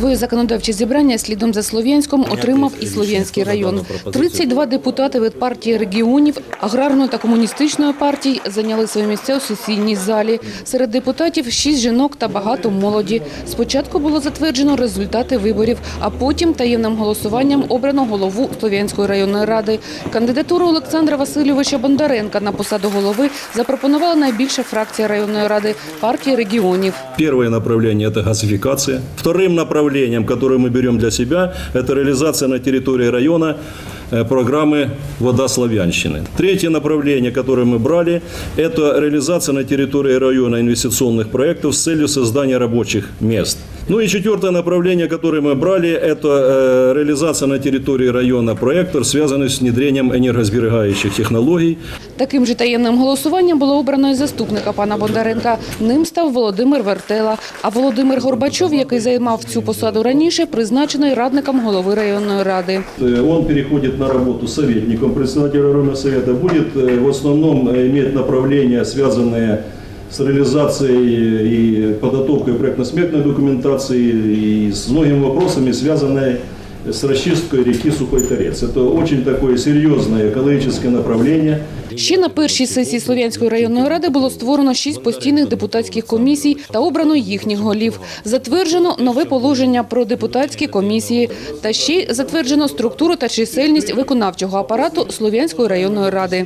Своє законодавче зібрання слідом за Слов'янськом отримав і Слов'янський район. 32 депутати від партії регіонів, аграрної та комуністичної партій зайняли свої місця у сесійній залі. Серед депутатів – шість жінок та багато молоді. Спочатку було затверджено результати виборів, а потім таємним голосуванням обрано голову Слов'янської районної ради. Кандидатуру Олександра Васильовича Бондаренка на посаду голови запропонувала найбільша фракція районної ради – партії регіонів. Первое направление – это газификация. Вторым направлением, которое мы берем для себя, это реализация на территории района э, программы «Вода Славянщины». Третье направление, которое мы брали, это реализация на территории района инвестиционных проектов с целью создания рабочих мест. Ну и четвертое направление, которое мы брали, это э, реализация на территории района проектов, связанных с внедрением энергосберегающих технологий Таким же таємним голосуванням було обрано і заступника пана Бондаренка. Ним став Володимир Вертела. А Володимир Горбачов, який займав цю посаду раніше, призначений радником голови районної ради. Э, Он переходит на работу советником председателя районного совета, будет э, в основном э, иметь направления, связанные с реализацией и подготовкой проектно-сметной документации и с многими вопросами, связанные с расчисткой реки Сухой Торец. Это очень такое серьезное экологическое направление. Ще на першій сесії Слов'янської районної ради було створено шість постійних депутатських комісій та обрано їхніх голів. Затверджено нове положення про депутатські комісії та ще й затверджено структуру та чисельність виконавчого апарату Слов'янської районної ради.